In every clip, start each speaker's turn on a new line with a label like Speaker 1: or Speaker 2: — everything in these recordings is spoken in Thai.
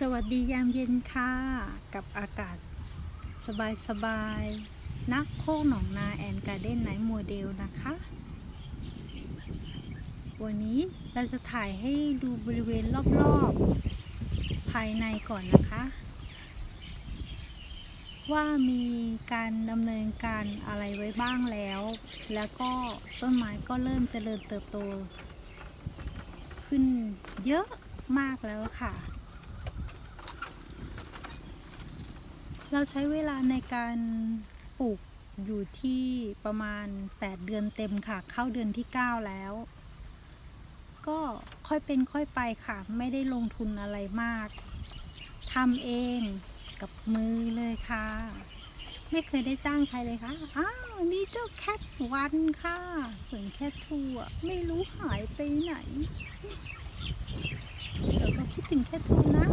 Speaker 1: สวัสดียามเย็นค่ะ กับอากาศ สบายสบายๆนักโคกหนองนาแอนการ์เด้นไนท์โมเดลนะคะ วันนี้เราจะถ่ายให้ดูบริเวณรอบๆ ภายในก่อนนะคะ ว่ามีการดำเนินการอะไรไว้บ้างแล้ว แล้วก็ต้นไม้ก็เริ่มเจริญเติบโต ขึ้นเยอะมากแล้วค่ะ เราใช้เวลาในการปลูกอยู่ที่ประมาณ 8 เดือนเต็มค่ะ เข้าเดือนที่ 9 แล้ว ก็ค่อยเป็นค่อยไปค่ะ ไม่ได้ลงทุนอะไรมากทำเองกับมือเลยค่ะ ไม่เคยได้จ้างใครเลยค่ะ อ้าวนี่เจ้าแคทวันค่ะส่วนแคททูอะไม่รู้หายไปไหนเดี๋ยวเราคิดถึงแคททูนะ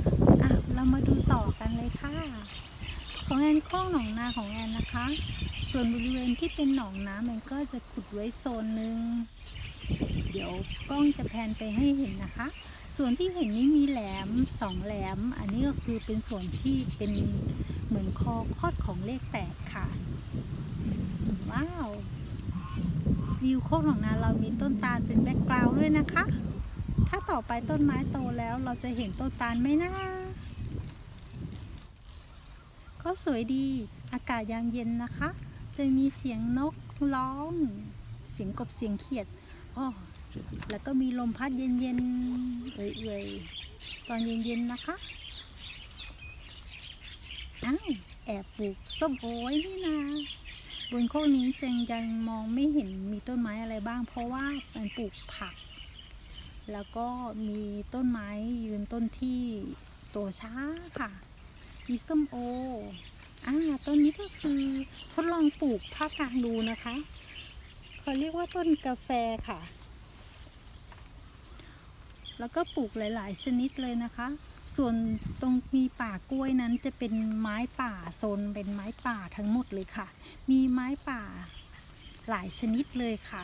Speaker 1: อะ เรามาดูต่อกันเลยค่ะ ของแอนคลองหนองนาของแอนนะคะ ส่วนบริเวณที่เป็นหนองน้ำมันก็จะขุดไว้โซนหนึ่งเดี๋ยวกล้องจะแพนไปให้เห็นนะคะ ส่วนที่เห็นนี้มีแหลมสองแหลม อันนี้ก็คือเป็นส่วนที่เป็นเหมือนคอคอดของเลขแปดค่ะ ว้าววิวโคกหนองนาเรามีต้นตาลเป็นแบ็กกราวด์ด้วยนะคะ ถ้าต่อไปต้นไม้โตแล้วเราจะเห็นต้นตาลไหมนะ ก็สวยดีอากาศยามเย็นนะคะ จะมีเสียงนกร้อง เสียงกบเสียงเขียดอ้อแล้วก็มีลมพัดเย็นๆเอื่อยๆตอนเย็นๆนะคะอ้าวแอบปลูกส้มโอ้ยนี่นะบนโคกนี้จึงยังมองไม่เห็นมีต้นไม้อะไรบ้าง เพราะว่ามันปลูกผัก แล้วก็มีต้นไม้ยืนต้นที่โตช้าค่ะ มีส้มโออ่าต้นนี้ก็คือทดลองปลูกภาคกลางดูนะคะเขาเรียกว่าต้นกาแฟค่ะ แล้วก็ปลูกหลาย ๆ ชนิดเลยนะคะ ส่วนตรงมีป่ากล้วยนั้นจะเป็นไม้ป่าโซนเป็นไม้ป่าทั้งหมดเลยค่ะ มีไม้ป่าหลายชนิดเลยค่ะ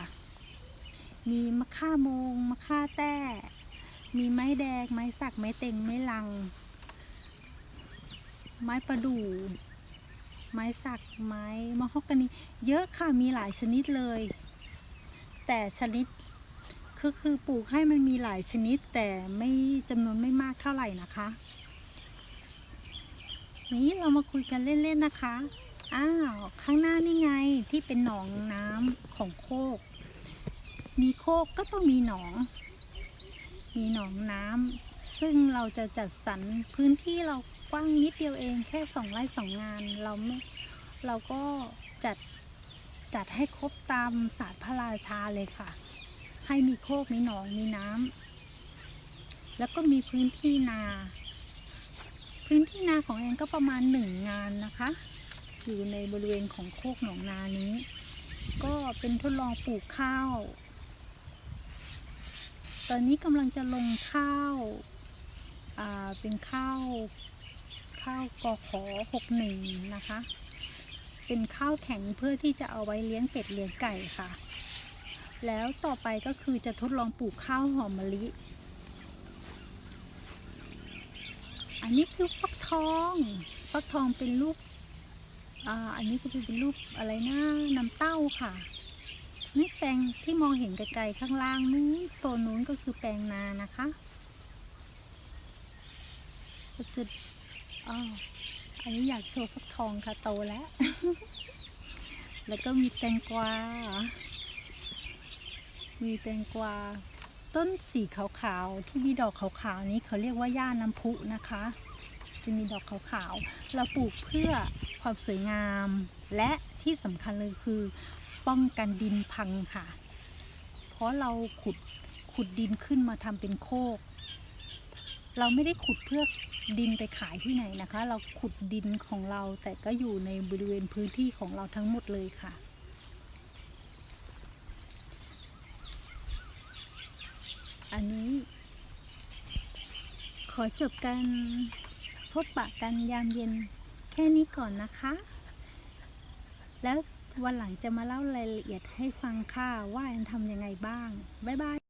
Speaker 1: มีมะค่าโมงมะค่าแต้ มีไม้แดง ไม้สัก ไม้เต็ง ไม้ลัง ไม้ประดู่ไม้สัก ไม้มะฮอกกานีเยอะค่ะมีหลายชนิดเลย แต่ชนิดคือคือปลูกให้มันมีหลายชนิด แต่ไม่จำนวนไม่มากเท่าไหร่นะคะ นี้เรามาคุยกันเล่นๆนะคะ อ้าวข้างหน้านี่ไงที่เป็นหนองน้ำของโคก มีโคกก็ต้องมีหนอง มีหนองน้ำซึ่งเราจะจัดสรรพื้นที่เรา กว้างนิดเดียวเองแค่สองไร่สองงาน เราไม่เราก็จัดจัดให้ครบตามศาสตร์พระราชาเลยค่ะ ให้มีโคกมีหนองมีน้ำแล้วก็มีพื้นที่นา พื้นที่นาของแอนก็ประมาณหนึ่งงานนะคะ อยู่ในบริเวณของโคกหนองนานี้ ก็เป็นทดลองปลูกข้าว ตอนนี้กำลังจะลงข้าวาเป็นข้าว ข้าวกอขอหกหนึ่งนะคะ เป็นข้าวแข็งเพื่อที่จะเอาไว้เลี้ยงเป็ดเลี้ยงไก่ค่ะ แล้วต่อไปก็คือจะทดลองปลูกข้าวหอมมะลิ อันนี้คือฟักทอง ฟักทองเป็นรูปอ่าอันนี้ก็เป็นรูปอะไรนะน้ำเต้าค่ะนี่แปลงที่มองเห็นไกลๆข้างล่างนู้นโซนนู้นก็คือแปลงนานะคะจะ อ๋ออันนี้อยากโชว์ฟักทองค่ะโตแล้ว แล้วก็มีแตงกวา มีแตงกวา ต้นสีขาวๆ ที่มีดอกขาวๆนี้เขาเรียกว่าย่าน้ำพุนะคะ จะมีดอกขาวๆ เราปลูกเพื่อความสวยงาม และที่สำคัญเลยคือป้องกันดินพังค่ะ เพราะเราขุดขุดดินขึ้นมาทำเป็นโคก เราไม่ได้ขุดเพื่อ ดินไปขายที่ไหนนะคะ เราขุดดินของเราแต่ก็อยู่ในบริเวณพื้นที่ของเราทั้งหมดเลยค่ะ อันนี้ขอจบกันพบปะกันยามเย็นแค่นี้ก่อนนะคะ แล้ววันหลังจะมาเล่ารายละเอียดให้ฟังค่ะว่าแอนทำยังไงบ้าง บ๊ายบาย